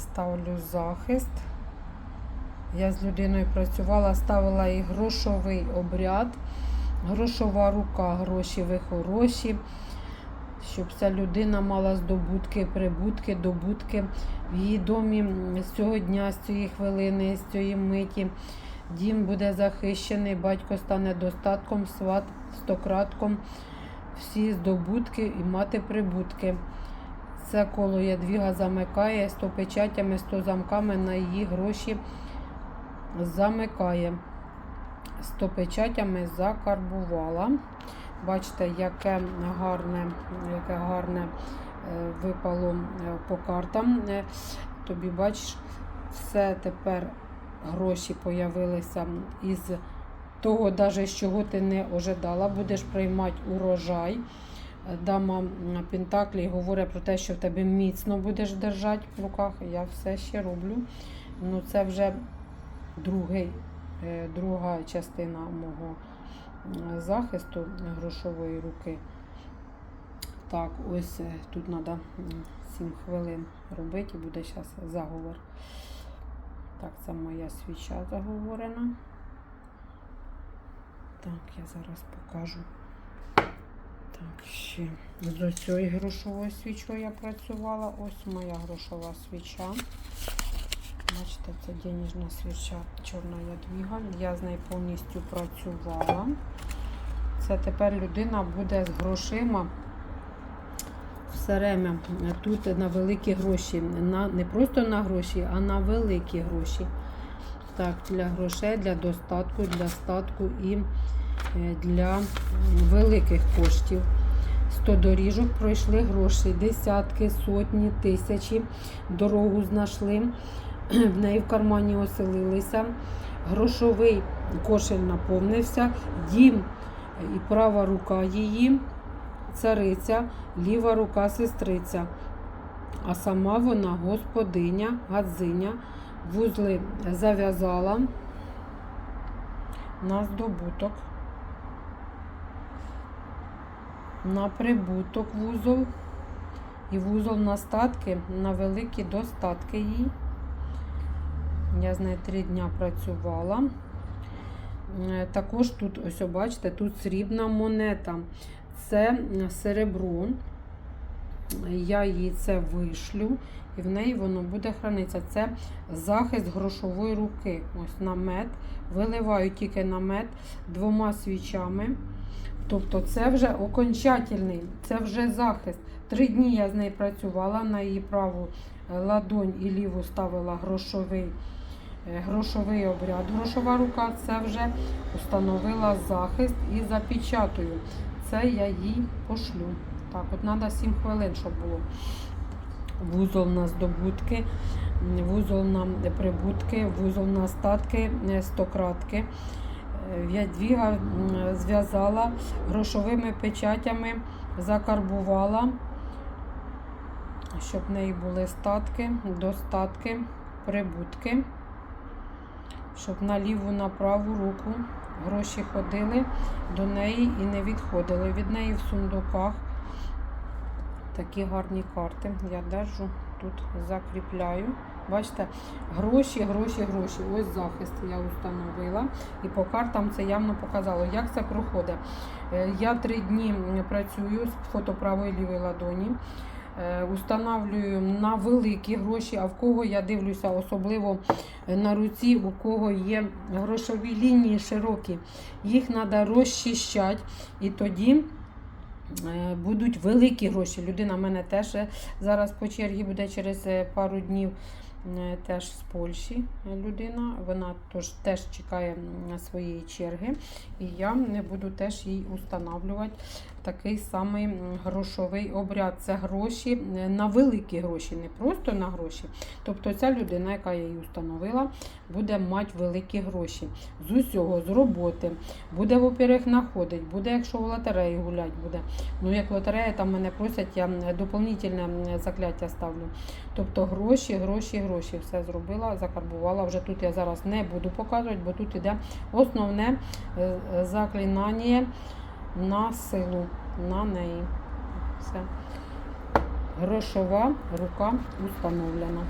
Ставлю захист. Я з людиною працювала, ставила і грошовий обряд, грошова рука, гроші хороші, щоб ця людина мала здобутки, прибутки, добутки в її домі з цього дня, з цієї хвилини, з цієї миті. Дім буде захищений, батько стане достатком, сват стократком, всі здобутки і мати прибутки. Це коло ядвіга замикає 100 печатями, 100 замками на її гроші замикає. 100 печатями закарбувала. Бачите, яке гарне, яке гарне е, випало е, по картам. Е, Тобі бачиш, все тепер гроші появилися із того, навіть з чого ти не ожидала. Будеш приймати урожай. Дама Пентаклі говорить про те, що в тебе міцно будеш держати в руках. Я все ще роблю. Ну, це вже другий, е, друга частина мого е, захисту грошової руки. Так, ось е, тут треба 7 хвилин робити і буде зараз заговор. Так, це моя свіча заговорена. Так, я зараз покажу. Так, ще з ось цією грошовою свічою я працювала. Ось моя грошова свіча. Бачите, це денежна свіча чорна ядвіга. Я з нею повністю працювала. Це тепер людина буде з грошима все время тут на великі гроші. На, не просто на гроші, а на великі гроші. Так, для грошей, для достатку, для статку і для великих коштів. 100 доріжок пройшли гроші, десятки, сотні, тисячі. Дорогу знайшли, в неї в кармані оселилися. Грошовий кошель наповнився, дім і права рука її, цариця, ліва рука сестриця. А сама вона господиня, гадзиня, вузли зав'язала на здобуток, на прибуток вузол і вузол на статки, на великі достатки їй. Я з нею три дня працювала. Е, Також тут, ось бачите, тут срібна монета. Це серебро. Я їй це вишлю, і в неї воно буде хранитися. Це захист грошової руки. Ось намет. Виливаю тільки намет двома свічами. Тобто це вже окончательний, це вже захист. Три дні я з нею працювала, на її праву ладонь і ліву ставила грошовий, е, грошовий обряд. Грошова рука це вже установила захист і запечатую. Це я їй пошлю. Так, от треба 7 хвилин, щоб було. Вузол на здобутки, вузол на прибутки, вузол на статки, е, стократки. Ядвіга зв'язала грошовими печатями, закарбувала, щоб в неї були статки, достатки, прибутки, щоб на ліву, на праву руку гроші ходили до неї і не відходили від неї в сундуках. Такі гарні карти. Я держу, тут закріпляю. Бачите, гроші, гроші, гроші. Ось захист я установила. І по картам це явно показало, як це проходить. Е, Я три дні працюю з фото правої лівої ладоні. Е, Устанавлюю на великі гроші, а в кого я дивлюся, особливо на руці, у кого є грошові лінії широкі, їх треба розчищати. І тоді е, будуть великі гроші. Людина в мене теж зараз по чергі буде через пару днів. Е, Теж з Польщі людина, вона тож, теж чекає своєї черги, і я не буду теж їй устанавлювати такий самий грошовий обряд. Це гроші е, на великі гроші, не просто на гроші. Тобто ця людина, яка її установила, буде мати великі гроші з усього, з роботи. Буде, во-первых, знаходить, буде, якщо в лотереї гулять буде. Ну, як лотерея, там мене просять, я доповнительне закляття ставлю. Тобто гроші, гроші, гроші. Все зробила, закарбувала. Вже тут я зараз не буду показувати, бо тут іде основне е, е, заклинання на силу, на неї. Все. Грошова рука установлена.